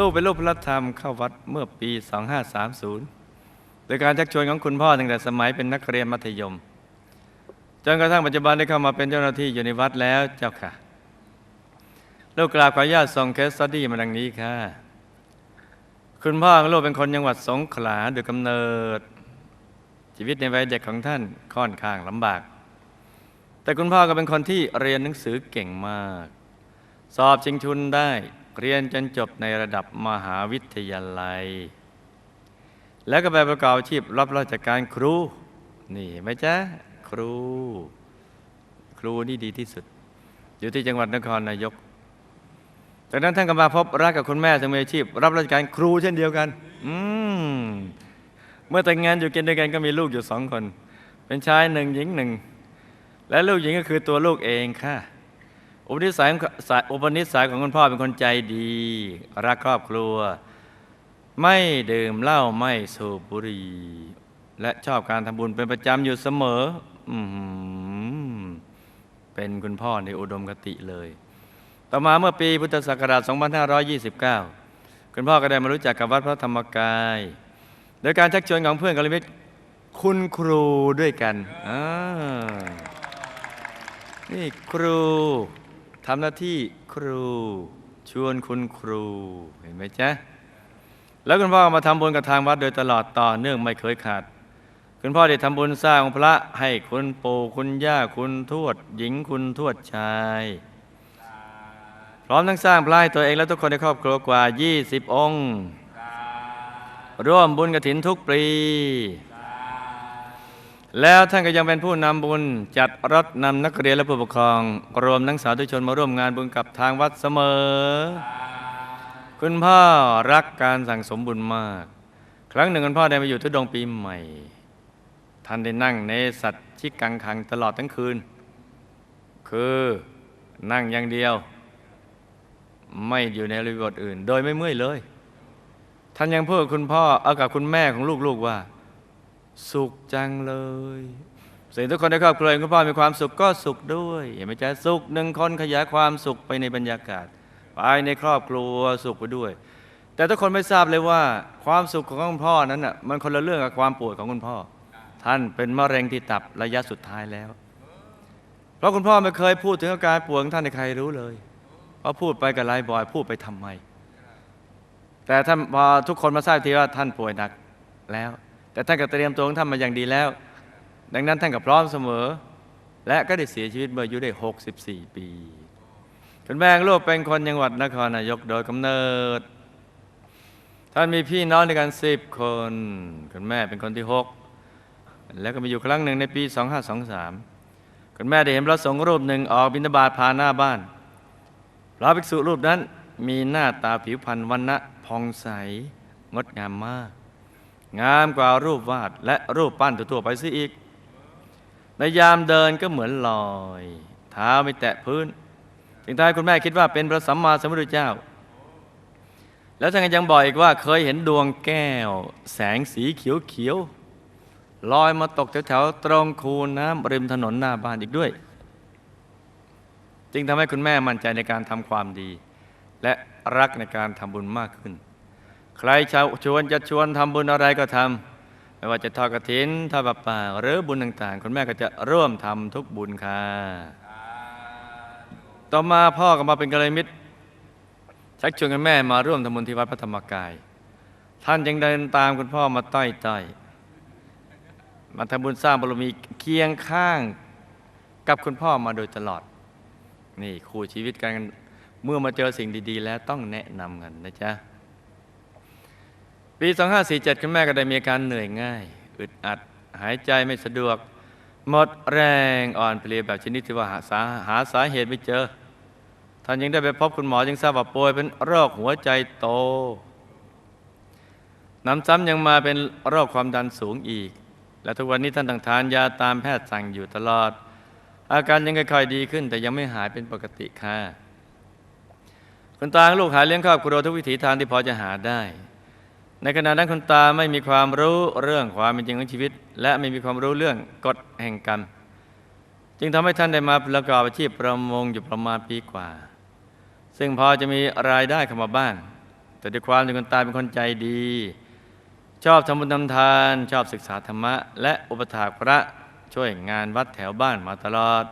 ลูกเป็นลูกพระธรรมเข้าวัดเมื่อปี 2530 โดยการชักชวนของคุณพ่อตั้งแต่สมัยเป็นนักเรียนมัธยม จนกระทั่งปัจจุบันได้เข้ามาเป็นเจ้าหน้าที่อยู่ในวัดแล้วเจ้าค่ะ ลูกกราบขออนุญาตส่งเคสสตดี้มาดังนี้ค่ะ คุณพ่อของลูกเป็นคนจังหวัดสงขลาโดยกำเนิด ชีวิตในวัยเด็กของท่านค่อนข้างลำบาก แต่คุณพ่อก็เป็นคนที่เรียนหนังสือเก่งมาก สอบชิงทุนได้ เรียนจนจบในระดับมหาวิทยาลัย แล้วก็ไปประกอบอาชีพรับราชการครู นี่ไหมจ๊ะครู ครูนี่ดีที่สุด อยู่ที่จังหวัดนครนายกจากนั้นท่านก็มาพบรักกับคุณแม่ซึ่งมีอาชีพ รับราชการครูเช่นเดียวกัน อืมเมื่อแต่งงานอยู่กินด้วยกันก็มีลูกอยู่สองคน เป็นชายหนึ่งหญิงหนึ่ง และลูกหญิงก็คือตัวลูกเองค่ะ อุปนิสัยของสายอุปนิสัยของคุณพ่อเป็นคนใจดี รักครอบครัว ไม่ดื่มเหล้าไม่สูบบุหรี่และชอบการทำบุญเป็นประจำอยู่เสมออเป็นคุณพ่อในอุดมคติเลย ต่อมาเมื่อปีพุทธศักราช 2529 คุณพ่อก็ได้มารู้จักกับวัดพระธรรมกาย โดยการชักชวนของเพื่อนกัลยาณมิตรคุณครูด้วยกัน นี่ครู ทำหน้าที่ครูชวนคุณครูเห็นไหมจ๊ะแล้วคุณพ่อมาทำบุญกับทางวัดโดยตลอดต่อเนื่องไม่เคยขาด คุณพ่อได้ทำบุญสร้างพระให้คุณปู่คุณย่าคุณทวด หญิงคุณทวดชาย พร้อมทั้งสร้างพระให้ตัวเองและทุกคนในครอบครัวกว่า 20 องค์ ร่วมบุญกระถินทุกปี แล้วท่านก็ยังเป็นผู้นำบุญจัดรถนำนักเรียนและผู้ปกครอง รวมทั้งสาธุชนมาร่วมงานบุญกับทางวัดเสมอ คุณพ่อรักการสั่งสมบุญมาก ครั้งหนึ่งคุณพ่อได้มาอยู่ทุดงปีใหม่ ท่านได้นั่งในสัตว์ชิกังคังตลอดทั้งคืน คือนั่งอย่างเดียว ไม่อยู่ในอริบทอื่น โดยไม่เมื่อยเลย ท่านยังพูดกับคุณพ่อเอากับคุณแม่ของลูกๆว่า สุขจังเลย สิ่งทุกคนในครอบครัวคุณพ่อมีความสุขก็สุขด้วยเห็นไหมจ๊ะสุขหนึ่งคนขยายความสุขไปในบรรยากาศไปในครอบครัวสุขไปด้วย แต่ทุกคนไม่ทราบเลยว่า ความสุขของคุณพ่อนั้นน่ะมันคนละเรื่องกับความป่วยของคุณพ่อ ท่านเป็นมะเร็งที่ตับระยะสุดท้ายแล้ว เพราะคุณพ่อไม่เคยพูดถึงอาการป่วยของท่านให้ใครรู้เลยเพราะพูดไปกับไลฟ์บอยพูดไปทำไม แต่ท่านพอทุกคนมาทราบทีว่าท่านป่วยหนักแล้ว แต่ท่านก็เตรียมตัวของท่านมาอย่างดีแล้ว ดังนั้นท่านก็พร้อมเสมอ และก็ได้เสียชีวิตเมื่ออายุได้ 64 ปีคุณแม่งลูกเป็นคนจังหวัดนครนายกโดยกำเนิด ท่านมีพี่น้องด้วยกันสิบคนคุณแม่เป็นคนที่หกแล้วก็มีอยู่ครั้งหนึ่งในปี 2523คุณแม่ได้เห็นพระสงฆ์รูปหนึ่งออกบิณฑบาตผ่านหน้าบ้านพระภิกษุรูปนั้นมีหน้าตาผิวพรรณวันณะพองใสงดงามมาก งามกว่ารูปวาดและรูปปั้นทั่วๆไปซิอีก ในยามเดินก็เหมือนลอย เท้าไม่แตะพื้นจึงทำให้คุณแม่คิดว่าเป็นพระสัมมาสัมพุทธเจ้า แล้วท่านยังบอกอีกว่าเคยเห็นดวงแก้ว แสงสีเขียวๆลอยมาตกแถวๆตรงคูน้ำริมถนนหน้าบ้านอีกด้วย จึงทำให้คุณแม่มั่นใจในการทำความดี และรักในการทำบุญมากขึ้น ใครชวนจะชวนทำบุญอะไรก็ทำไม่ว่าจะทอดกระถินทอดประป่า หรือบุญต่างๆ คุณแม่ก็จะร่วมทำทุกบุญค่ะ ต่อมาพ่อก็มาเป็นกัลยาณมิตรชักชวนกันแม่มาร่วมทำบุญที่วัดพระธรรมกาย ท่านยังเดินตามคุณพ่อมาต้อยต้อยมาทำบุญสร้างบารมีเคียงข้างกับคุณพ่อมาโดยตลอด นี่คู่ชีวิตกันเมื่อมาเจอสิ่งดี ๆ แล้วต้องแนะนำกันนะจ๊ะ ปี 2547 คุณแม่ก็ได้มีอาการเหนื่อยง่าย อึดอัด หายใจไม่สะดวก หมดแรงอ่อนเพลียแบบชนิดที่ว่าหาสาหาสาเหตุไม่เจอ ท่านยังได้ไปพบคุณหมอยังทราบว่าป่วยเป็นโรคหัวใจโต น้ำซ้ำยังมาเป็นโรคความดันสูงอีก และทุกวันนี้ท่านต้องทานยาตามแพทย์สั่งอยู่ตลอด อาการยังค่อยๆดีขึ้น แต่ยังไม่หายเป็นปกติค่ะคุณตาลูกหาเลี้ยงครอบครัวทุกวิถีทางที่พอจะหาได้ ในขณะนั้นคุณตาไม่มีความรู้เรื่องความเป็นจริงของชีวิต และไม่มีความรู้เรื่องกฎแห่งกรรม จึงทำให้ท่านได้มาประกอบอาชีพประมงอยู่ประมาณปีกว่า ซึ่งพอจะมีรายได้เข้ามาบ้าง แต่ด้วยความที่คุณตาเป็นคนใจดี ชอบทำบุญทำทาน ชอบศึกษาธรรมะ และอุปถากพระช่วยงานวัดแถวบ้านมาตลอด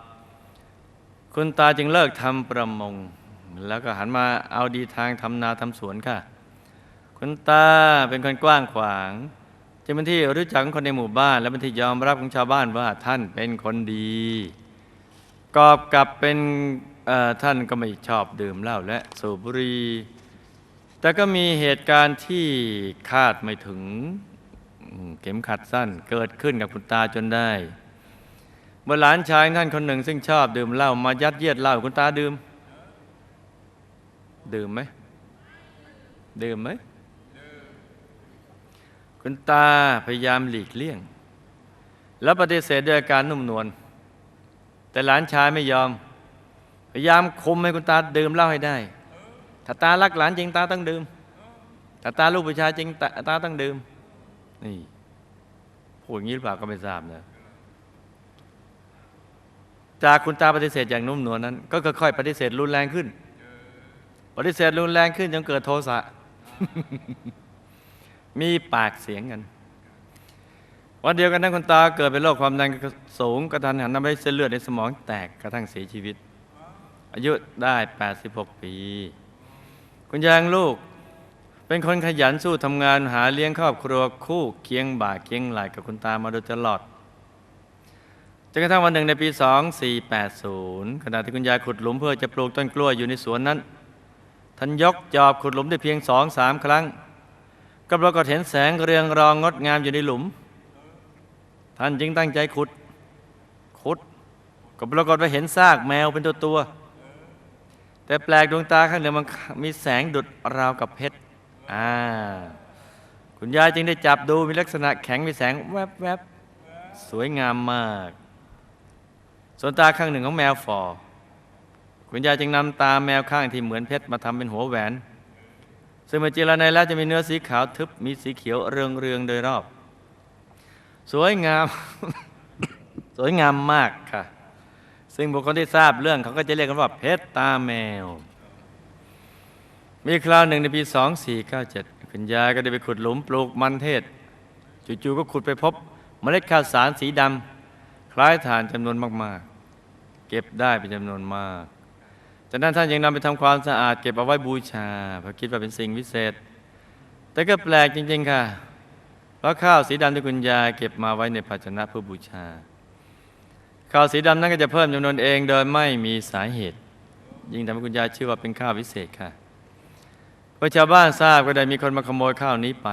คุณตาจึงเลิกทำประมง แล้วก็หันมาเอาดีทางทำนาทำสวนค่ะ คุณตาเป็นคนกว้างขวางจึงเป็นที่รู้จักของคนในหมู่บ้าน และเป็นที่ยอมรับของชาวบ้านว่าท่านเป็นคนดี กอบกับเป็นท่านก็ไม่ชอบดื่มเหล้าและสูบบุหรี่แต่ก็มีเหตุการณ์ที่คาดไม่ถึงเข็มขัดสั้นเกิดขึ้นกับคุณตาจนได้เมื่อหลานชายท่านคนหนึ่ง ซึ่งชอบดื่มเหล้ามายัดเยียดเหล้าให้คุณตาดื่ม ดื่มไหมดื่มไหม คุณตาพยายามหลีกเลี่ยง แล้วปฏิเสธด้วยอาการนุ่มนวลแต่หลานชายไม่ยอม พยายามคุมให้คุณตาดื่มเหล้าให้ได้ ถ้าตารักหลานจริงตาต้องดื่มถ้าตาลูกผู้ชายจริงตาตาต้องดื่มนี่พูดอย่างนี้หรือเปล่าก็ไม่ทราบนะจากคุณตาปฏิเสธอย่างนุ่มนวลนั้น ก็ค่อยๆปฏิเสธรุนแรงขึ้น ปฏิเสธรุนแรงขึ้นจนเกิดโทสะ มีปากเสียงกันวันเดียวกันนั้นคุณตาเกิดเป็นโรคความดันสูงกระทันหันทำให้เส้นเลือดในสมองแตกกระทั่งเสียชีวิต อายุได้ 86 ปี คุณยางลูกเป็นคนขยันสู้ทำงานหาเลี้ยงครอบครัวคู่เคียงบ่าเคียงไหลกับคุณตามาโดยตลอดจนกระทั่งวันหนึ่งในปี 2480 ขณะที่คุณยายขุดหลุมเพื่อจะปลูกต้นกล้วยอยู่ในสวนนั้นท่านยกจอบขุดหลุมได้เพียงสองสามครั้ง ก็ปรากฏเห็นแสงเรืองรองงดงามอยู่ในหลุม ท่านจึงตั้งใจขุด ขุด ก็ปรากฏว่าเห็นซากแมวเป็นตัวตัว แต่แปลกดวงตาข้างหนึ่งมันมีแสงดุดราวกับเพชร อ่า คุณยายจึงได้จับดูมีลักษณะแข็งมีแสงแวบๆสวยงามมาก ส่วนตาข้างหนึ่งของแมวฟอ คุณยายจึงนำตาแมวข้างที่เหมือนเพชรมาทำเป็นหัวแหวน ซึ่งเมื่อจิรนัยแล้วจะมีเนื้อสีขาวทึบมีสีเขียวเรืองเรืองๆโดยรอบ สวยงาม สวยงามมากค่ะ ซึ่งบุคคลที่ทราบเรื่องเขาก็จะเรียกกันว่าเพชรตาแมว มีคราวหนึ่งในปี 2497 คุณยายก็ได้ไปขุดหลุมปลูกมันเทศ จู่ๆก็ขุดไปพบเมล็ดข้าวสารสีดำคล้ายฐานจำนวนมากๆ เก็บได้เป็นจำนวนมาก จากนั้นท่านยังนำไปทำความสะอาดเก็บเอาไว้บูชาเพราะคิดว่าเป็นสิ่งวิเศษ แต่ก็แปลกจริง ๆ ค่ะ เพราะข้าวสีดำที่คุณยายเก็บมาไว้ในภาชนะเพื่อบูชา ข้าวสีดำนั้นก็จะเพิ่มจำนวนเองโดยไม่มีสาเหตุ ยิ่งทำให้คุณยายเชื่อว่าเป็นข้าววิเศษค่ะพอชาวบ้านทราบก็ได้มีคนมาขโมยข้าวนี้ไป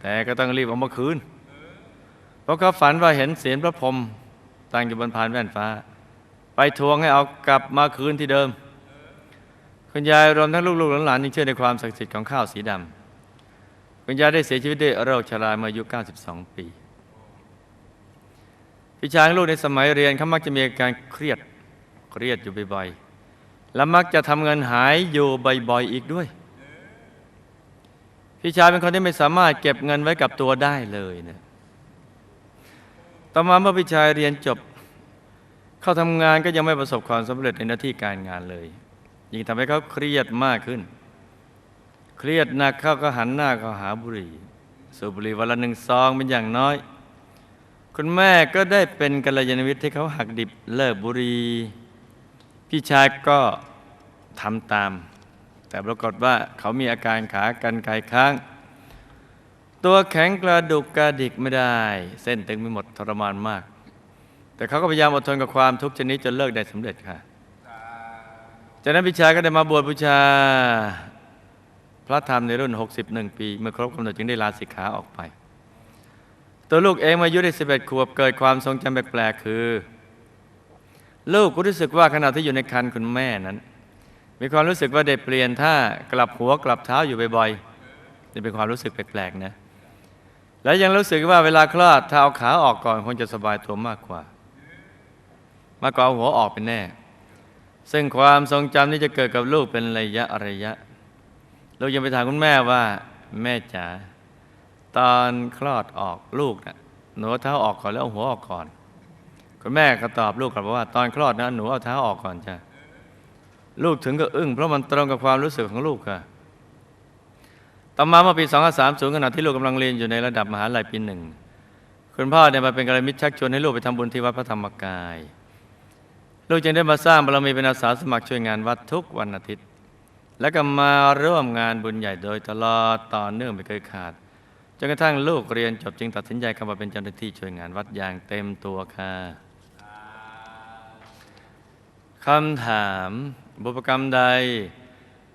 แต่ก็ต้องรีบเอามาคืน เพราะเขาฝันว่าเห็นเสียงพระพรหมตั้งอยู่บนพานแว่นฟ้า ไปทวงให้เอากลับมาคืนที่เดิม คุณยายรวมทั้งลูกๆหลานๆยังเชื่อในความศักดิ์สิทธิ์ของข้าวสีดำคุณยายได้เสียชีวิตด้วยโรคชราเมื่ออายุ 92 ปีพี่ชายลูกในสมัยเรียนเขามักจะมีอาการเครียดเครียดอยู่บ่อยๆและมักจะทำเงินหายอยู่บ่อยๆอีกด้วย พี่ชายเป็นคนที่ไม่สามารถเก็บเงินไว้กับตัวได้เลยนะต่อมาเมื่อพี่ชายเรียนจบ เข้าทำงานก็ยังไม่ประสบความสำเร็จในหน้าที่การงานเลย ยิ่งทำให้เขาเครียดมากขึ้น เครียดหนักเข้าก็หันหน้าเข้าหาบุหรี่ สูบบุหรี่วันละหนึ่งซองเป็นอย่างน้อย คุณแม่ก็ได้เป็นกัลยาณมิตรที่เขาหักดิบเลิกบุหรี่พี่ชายก็ทำตาม แต่ปรากฏว่าเขามีอาการขากันไกค้าง ตัวแข็งกระดุกกระดิกไม่ได้ เส้นตึงไปหมดทรมานมาก แต่เขาก็พยายามอดทนกับความทุกข์ชนิดจนเลิกได้สำเร็จค่ะ จากนั้นพี่ชาก็ได้มาบวชบูชา พระธรรมในรุ่น 61 ปี เมื่อครบกำหนดจึงได้ลาสิกขาออกไป ตัวลูกเองมาอยุได้ 11 ขวบเกิดความทรงจำแปลกๆคือ ลูกก็รู้สึกว่าขณะที่อยู่ในครรภ์คุณแม่นั้น มีความรู้สึกว่าได้เปลี่ยนท่ากลับหัวกลับเท้าอยู่บ่อยๆนี่เป็นความรู้สึกแปลกๆนะและยังรู้สึกว่าเวลาคลอดถ้าเอาขาออกก่อนคงจะสบายตัวมากกว่า มากกว่าเอาหัวออกเป็นแน่ ซึ่งความทรงจำนี้จะเกิดกับลูกเป็นระยะระยะ ลูกยังไปถามคุณแม่ว่า แม่จ๋าตอนคลอดออกลูกนะหนูเอาเท้าออกก่อนแล้วเอาหัวออกก่อน คุณแม่ก็ตอบลูกกลับว่า ตอนคลอดนะหนูเอาเท้าออกก่อนจ้ะลูกถึงก็อึ้งเพราะมันตรงกับความรู้สึกของลูกค่ะต่อมาเมื่อปี2530ขณะที่ลูกกำลังเรียนอยู่ในระดับมหาลัยปีหนึ่งคุณพ่อเนี่ยมาเป็นกระมิตรชักชวนให้ลูกไปทำบุญที่วัดพระธรรมกาย ลูกจึงได้มาสร้างบารมีเป็นอาสาสมัครช่วยงานวัดทุกวันอาทิตย์ และก็มาร่วมงานบุญใหญ่โดยตลอดต่อเนื่องไม่เคยขาดจนกระทั่งลูกเรียนจบจึงตัดสินใจเข้ามาเป็นเจ้าหน้าที่ช่วยงานวัดอย่างเต็มตัวค่ะคำถามบุพกรรมใด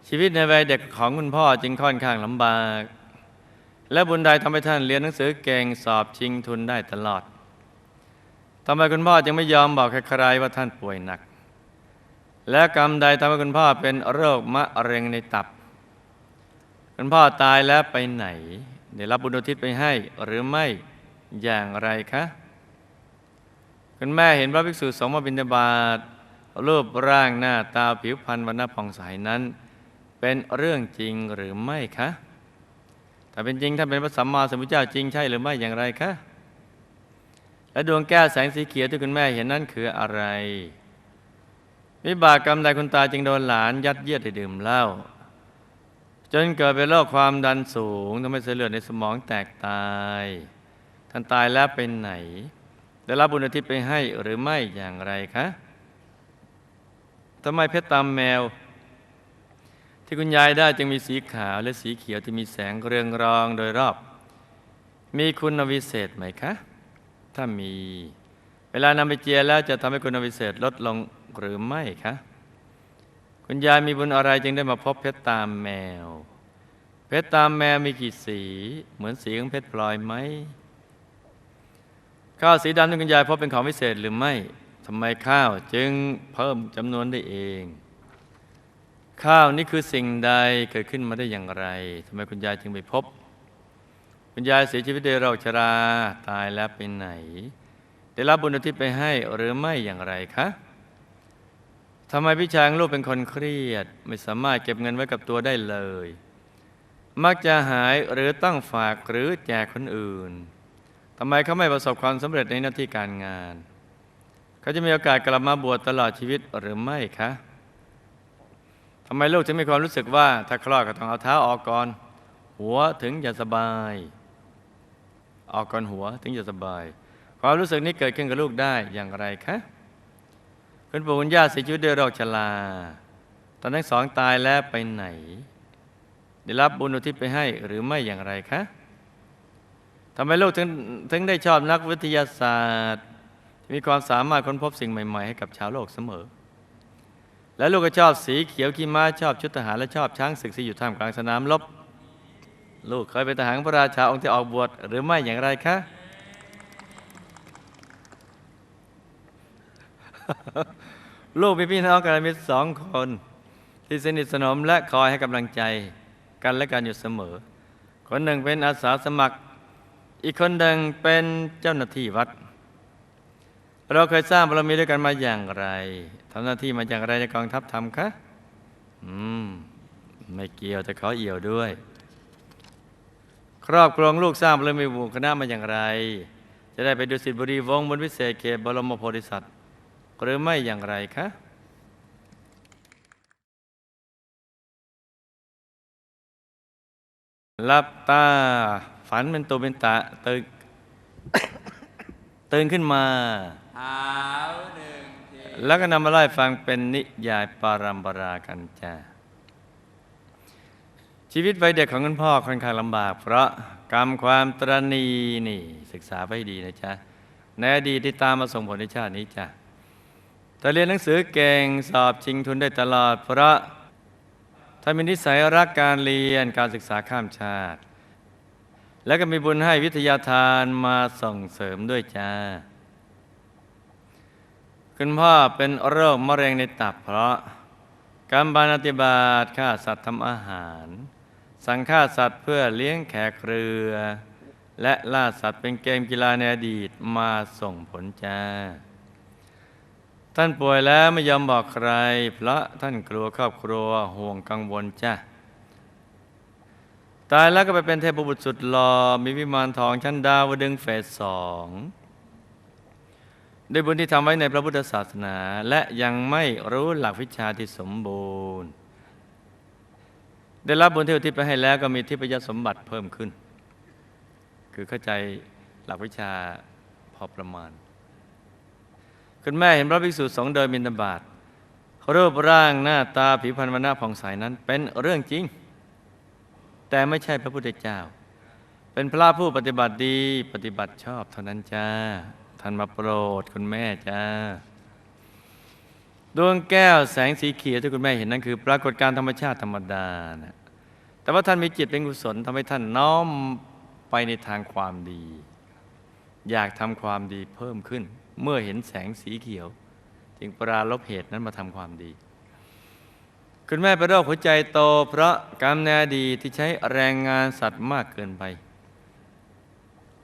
ชีวิตในวัยเด็กของคุณพ่อจึงค่อนข้างลำบาก และบุญใดทำให้ท่านเรียนหนังสือเก่งสอบชิงทุนได้ตลอด ทำไมคุณพ่อจึงไม่ยอมบอกใครๆว่าท่านป่วยหนัก และกรรมใดทำให้คุณพ่อเป็นโรคมะเร็งในตับ คุณพ่อตายแล้วไปไหน ได้รับบุญอุทิศไปให้หรือไม่อย่างไรคะคุณแม่เห็นพระภิกษุสงฆ์มาบิณฑบาตรูปร่างหน้าตาผิวพรรณวันณผ่องใสนั้น เป็นเรื่องจริงหรือไม่คะถ้าเป็นจริงท่านเป็นพระสัมมาสัมพุทธเจ้าจริงใช่หรือไม่อย่างไรคะ และดวงแก้วแสงสีเขียวที่คุณแม่เห็นนั้นคืออะไร วิบากกรรมใดคุณตาจึงโดนหลานยัดเยียดให้ดื่มเหล้าจนเกิดเป็นโรคความดันสูงทำให้เส้นเลือดในสมองแตกตาย ท่านตายแล้วเป็นไหน ได้รับบุญอุทิศไปให้หรือไม่อย่างไรคะทำไมเพชรตามแมว ที่คุณยายได้จึงมีสีขาวและสีเขียวที่มีแสงเรืองรองโดยรอบ มีคุณวิเศษไหมคะ ถ้ามี เวลานำไปเจียแล้วจะทำให้คุณวิเศษลดลงหรือไม่คะ คุณยายมีบุญอะไรจึงได้มาพบเพชรตามแมว เพชรตามแมวมีกี่สี เหมือนสีของเพชรพลอยไหมข้าวสีดำที่คุณยายพบเป็นของวิเศษหรือไม่ทำไมข้าวจึงเพิ่มจำนวนได้เอง ข้าวนี่คือสิ่งใดเกิดขึ้นมาได้อย่างไรทำไมคุณยายจึงไปพบ คุณยายเสียชีวิตด้วยโรคชราตายแล้วไปไหน ได้รับบุญอุทิศไปให้หรือไม่อย่างไรคะทำไมพี่ชายของลูกเป็นคนเครียด ไม่สามารถเก็บเงินไว้กับตัวได้เลย มักจะหายหรือตั้งฝากหรือแจกคนอื่นทำไมเขาไม่ประสบความสำเร็จในหน้าที่การงานเขาจะมีโอกาสกลับมาบวชตลอดชีวิตหรือไม่คะทำไมลูกถึงมีความรู้สึกว่า ถ้าคลอดก็ต้องเอาเท้าออกก่อน หัวถึงจะสบาย ออกก่อนหัวถึงจะสบาย ความรู้สึกนี้เกิดขึ้นกับลูกได้อย่างไรคะคุณปู่คุณย่าเสียชีวิตด้วยโรคชรา ตอนทั้งสองตายแล้วไปไหน ได้รับบุญอุทิศไปให้หรือไม่อย่างไรคะทำไมลูกถึงถึงได้ชอบนักวิทยาศาสตร์ มีความสามารถค้นพบสิ่งใหม่ ๆ ให้กับชาวโลกเสมอ และลูกก็ชอบสีเขียวขี้ม้าชอบชุดทหารและชอบช้างศึกที่อยู่ท่ามกลางสนามรบ ลูกเคยเป็นทหารพระราชาองค์ที่ออกบวชหรือไม่อย่างไรคะ ลูกมีพี่น้องกันมิตรสองคน ที่สนิทสนมและคอยให้กำลังใจกันและกันอยู่เสมอ คนหนึ่งเป็นอาสาสมัคร อีกคนหนึ่งเป็นเจ้าหน้าที่วัด เราเคยสร้างบารมีด้วยกันมาอย่างไรทำหน้าที่มาอย่างไรในกองทัพธรรมคะ อืม ไม่เกี่ยวแต่ขอเอี่ยวด้วย ครอบครองลูกสร้างบารมีหมู่คณะมาอย่างไร จะได้ไปดูสิทธิบุรีวงศ์บนวิเศษเขตบรมโพธิสัตว์หรือไม่อย่างไรคะหลับตาฝันเป็นตัวเป็นตาตื่นตื่นขึ้นมาหาวหนึ่งทีแล้วก็นำมาไล่ฟังเป็นนิยายปารัมปรากันจ้า ชีวิตวัยเด็กของคุณพ่อค่อนข้างลำบาก เพราะกรรมความตรณีนี่ศึกษาไว้ดีนะจ๊ะในอดีตที่ตามมาส่งผลในชาตินี้จ้ะแต่เรียนหนังสือเก่งสอบชิงทุนได้ตลอด เพราะถ้านมีนิสัยรักการเรียนการศึกษาข้ามชาติ แล้วก็มีบุญให้วิทยาทานมาส่งเสริมด้วยจ้าคุณพ่อเป็นโรคมะเร็งในตับเพราะกรรมบานอติบาตฆ่าสัตว์ทำอาหาร สั่งฆ่าสัตว์เพื่อเลี้ยงแขกเรือ และล่าสัตว์เป็นเกมกีฬาในอดีตมาส่งผลจ้า ท่านป่วยแล้วไม่ยอมบอกใคร เพราะท่านกลัวครอบครัวห่วงกังวลจ้าตายแล้วก็ไปเป็นเทพบุตรสุดหล่อมีวิมานทองชั้นดาวดึงเฟสสองด้วยบุญที่ทำไว้ในพระพุทธศาสนา และยังไม่รู้หลักวิชาที่สมบูรณ์ ได้รับบุญที่อุทิศไปให้แล้วก็มีทิพยสมบัติเพิ่มขึ้น คือเข้าใจหลักวิชาพอประมาณ คุณแม่เห็นพระภิกษุสงฆ์เดินบิณฑบาตรูปร่างหน้าตาผิวพรรณวันณะผ่องใสนั้นเป็นเรื่องจริง แต่ไม่ใช่พระพุทธเจ้า เป็นพระผู้ปฏิบัติดีปฏิบัติชอบเท่านั้นจ้าท่านมาโปรดคุณแม่จ้า ดวงแก้วแสงสีเขียวที่คุณแม่เห็นนั่นคือ ปรากฏการธรรมชาติธรรมดานะแต่ว่าท่านมีจิตเป็นกุศลทำให้ท่านน้อมไปในทางความดี อยากทำความดีเพิ่มขึ้น เมื่อเห็นแสงสีเขียว จึงปราลบเหตุนั้นมาทำความดี คุณแม่เป็นโรคหัวใจโต เพราะกรรมในอดีตที่ใช้แรงงานสัตว์มากเกินไป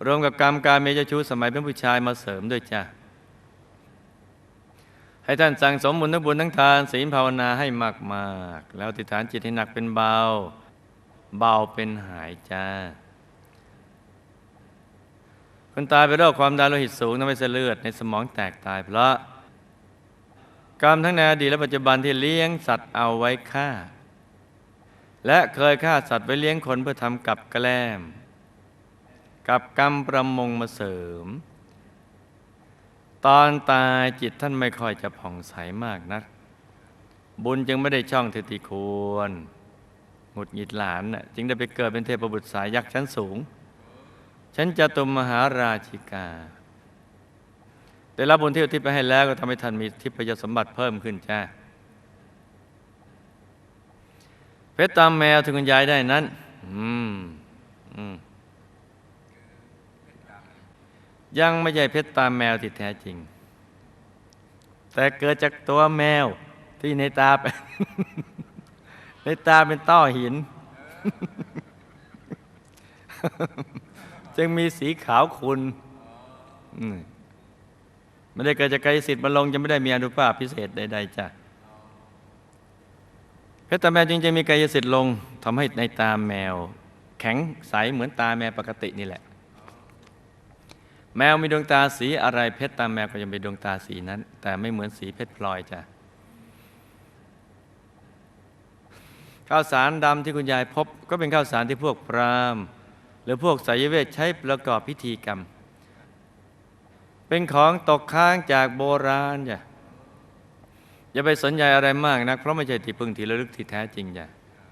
รวมกับกรรมการเมเจาชู้สมัยเป็นผู้ชายมาเสริมด้วยจ้ะ ให้ท่านสั่งสมบุญทั้งบุญทั้งทานศีลภาวนาให้มากๆแล้วติฐานจิตให้หนักเป็นเบา เบาเป็นหายจ้าคนตายเป็นโรคความดันโลหิตสูงทำให้เส้นเลือดในสมองแตกตายเพราะกรรมทั้งในอดีตและปัจจุบันที่เลี้ยงสัตว์เอาไว้ฆ่า และเคยฆ่าสัตว์ไว้เลี้ยงคนเพื่อทำกับแกล้ม กับกรรมประมงมาเสริม ตอนตายจิตท่านไม่ค่อยจะผ่องใสมากนัก บุญจึงไม่ได้ช่องที่ติควรหงุดหงิดหลานน่ะจึงได้ไปเกิดเป็นเทพบุตรสายยักษ์ชั้นสูงฉันจะตุมมหาราชิกาได้รับบุญที่อุทิศไปให้แล้วก็ทำให้ท่านมีทิพยสมบัติเพิ่มขึ้นจ้าเพชรตามแมวที่คุณยายได้นั้น อืม อืม ยังไม่ใช่เพชรตาแมวที่แท้จริง แต่เกิดจากตัวแมวที่ในตาเป็นในตาเป็นต้อหิน จึงมีสีขาวขุนไม่ได้เกิดจากกายสิทธิ์มาลงจะไม่ได้มีอนุภาพพิเศษใดๆจ้ะเพชรตาแมวจริงๆมีกายสิทธิ์ลงทำให้ในตาแมว แข็งใสเหมือนตาแมวปกตินี่แหละ แมวมีดวงตาสีอะไรเพชรตาแมวก็ยังเป็นดวงตาสีนั้น แต่ไม่เหมือนสีเพชรพลอยจ้ะข้าวสารดำที่คุณยายพบ ก็เป็นข้าวสารที่พวกพราหมณ์ หรือพวกสายเวทใช้ประกอบพิธีกรรม เป็นของตกค้างจากโบราณจ้ะอย่าไปสนใจอะไรมากนักเพราะไม่ใช่ที่พึ่งที่ระลึกที่แท้จริงจ้ะ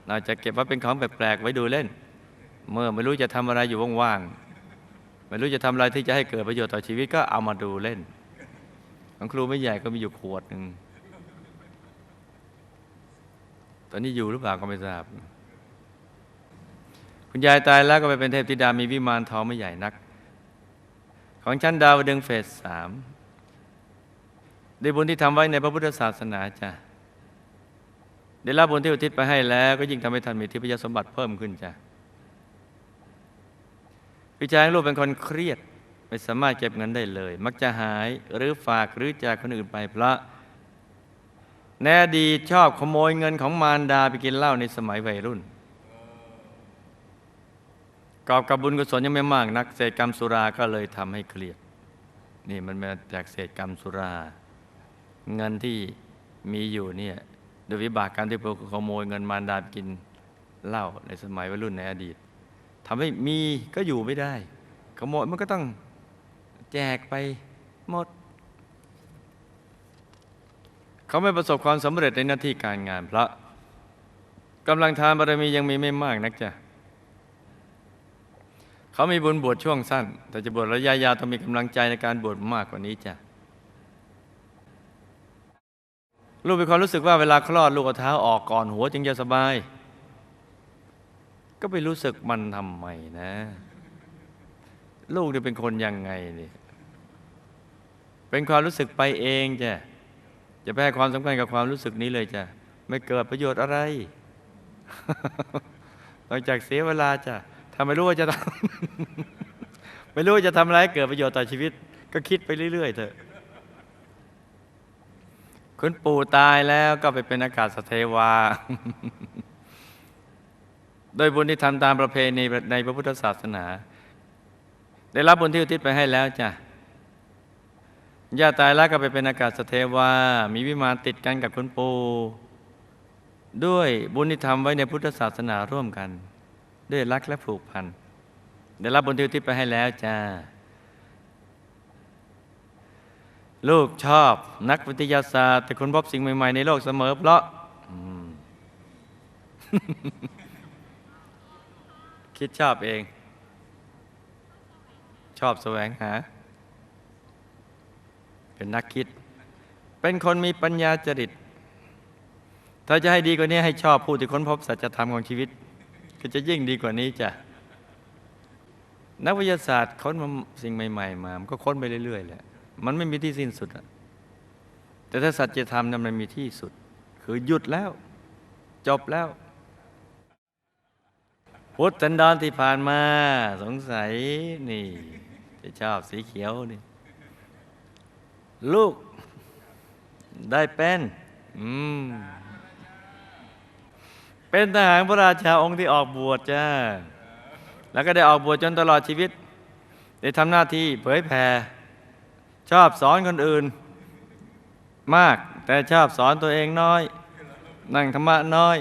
เราจะเก็บไว้เป็นของแปลกๆไว้ดูเล่น เมื่อไม่รู้จะทำอะไรอยู่ว่างๆ ไม่รู้จะทำอะไรที่จะให้เกิดประโยชน์ต่อชีวิตก็เอามาดูเล่น ของครูไม่ใหญ่ก็มีอยู่ขวดหนึ่งตอนนี้อยู่หรือเปล่าก็ไม่ทราบ คุณยายตายแล้วก็ไปเป็นเทพธิดามีวิมานทองไม่ใหญ่นัก ของชั้นดาวดึงเฟสสามได้บุญที่ทำไว้ในพระพุทธศาสนาจ้ะได้รับบุญที่อุทิศไปให้แล้ว ก็ยิ่งทำให้ท่านมีทิพยสมบัติเพิ่มขึ้นจ้ะ พี่ชายลูกเป็นคนเครียด ไม่สามารถเก็บเงินได้เลย มักจะหายหรือฝากหรือจากคนอื่นไปเพราะแนอดีชอบขโมยเงินของมารดาไปกินเหล้าในสมัยวัยรุ่นกอบกับบุญกุศลยังไม่มากนักเศษกรรมสุราก็เลยทำให้เครียด นี่มันมาจากเศษกรรมสุรา เงินที่มีอยู่เนี่ยโดยวิบากกรรมที่พวกขโมยเงินมารดาไปกินเหล้าในสมัยวัยรุ่นในอดีต ทำให้มีก็อยู่ไม่ได้ ขโมยมันก็ต้องแจกไปหมด เขาไม่ประสบความสำเร็จในหน้าที่การงานเพราะกำลังทานบารมียังมีไม่มากนักจ้ะเขามีบุญบวชช่วงสั้น แต่จะบวชระยะยาวต้องมีกำลังใจในการบวชมากกว่านี้จ้ะลูกมีความรู้สึกว่าเวลาคลอดลูกเอาเท้าออกก่อนหัวจึงจะสบาย ก็ไปรู้สึกมันทำไมนะ ลูกจะเป็นคนยังไงนี่เป็นความรู้สึกไปเองจ้ะจะไปให้ความสำคัญกับความรู้สึกนี้เลยจ้ะไม่เกิดประโยชน์อะไรนอกจากเสียเวลาจ้ะถ้าไม่รู้ว่าจะทำไม่รู้ว่าจะทำอะไรให้เกิดประโยชน์ต่อชีวิต ก็คิดไปเรื่อยๆเถอะคุณปู่ตายแล้วก็ไปเป็นอากาศสเทวา โดยบุญที่ทำตามประเพณีในพระพุทธศาสนา ได้รับบุญที่อุทิศไปให้แล้วจ้ะญาติตายแล้วก็ไปเป็นอากาศสเทวา มีวิมานติดกันกับคุณปู่ด้วยบุญที่ทำไว้ในพุทธศาสนาร่วมกัน ด้วยรักและผูกพันได้รับบุญที่อุทิศไปให้แล้วจ้าลูกชอบนักวิทยาศาสตร์ แต่คุณพบสิ่งใหม่ ๆ ในโลกเสมอเพราะ คิดชอบเอง ชอบแสวงหา เป็นนักคิด เป็นคนมีปัญญาจริต ถ้าจะให้ดีกว่านี้ให้ชอบผู้ที่ค้นพบสัจธรรมของชีวิต ก็จะยิ่งดีกว่านี้จ้ะนักวิทยาศาสตร์ค้นมาสิ่งใหม่ ๆ มา มันก็ค้นไปเรื่อยๆแหละ มันไม่มีที่สิ้นสุดอะแต่ถ้าสัจธรรมนั้นมันมีที่สุด คือหยุดแล้ว จบแล้ว พุทธันดรที่ผ่านมา สงสัยนี่ จะชอบสีเขียวนี่ ลูกได้เป็นอืมเป็นทหารพระราชาองค์ที่ออกบวชจ้า แล้วก็ได้ออกบวชจนตลอดชีวิต ได้ทำหน้าที่เผยแผ่ ชอบสอนคนอื่น มากแต่ชอบสอนตัวเองน้อย นั่งธรรมะน้อย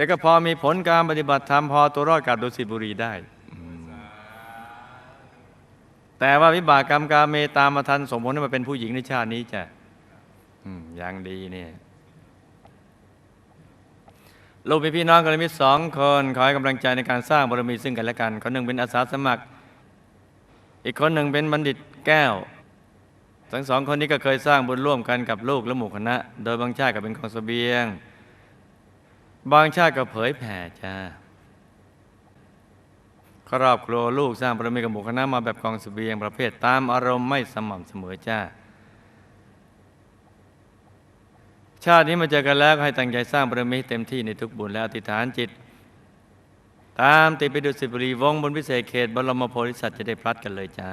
แต่ก็พอมีผลการปฏิบัติธรรมพอตัวรอดกับดุสิตบุรีได้ แต่ว่าวิบากกรรมกาเมตามมาทันสมผลให้มาเป็นผู้หญิงในชาตินี้จ้ะอย่างดีเนี่ยลูกมีพี่น้องกันมิตรสองคนขอให้กำลังใจในการสร้างบารมีซึ่งกันและกันคนหนึ่งเป็นอาสาสมัคร อีกคนหนึ่งเป็นบัณฑิตแก้ว ทั้งสองคนนี้ก็เคยสร้างบุญร่วมกันกับลูกและหมู่คณะ โดยบางชาติก็เป็นของเสบียง บางชาติก็เผยแผ่จ้าครอบครัวลูกสร้างบารมีกับหมู่คณะมาแบบกองเสบียงประเภทตามอารมณ์ไม่สม่ำเสมอจ้า ชาตินี้มาเจอกันแล้วให้ตั้งใจสร้างบารมีเต็มที่ในทุกบุญและอธิษฐานจิต ตามติดไปดูสิบรีวงบนพิเศษเขตบรมโพธิสัตว์จะได้พลัดกันเลยจ้า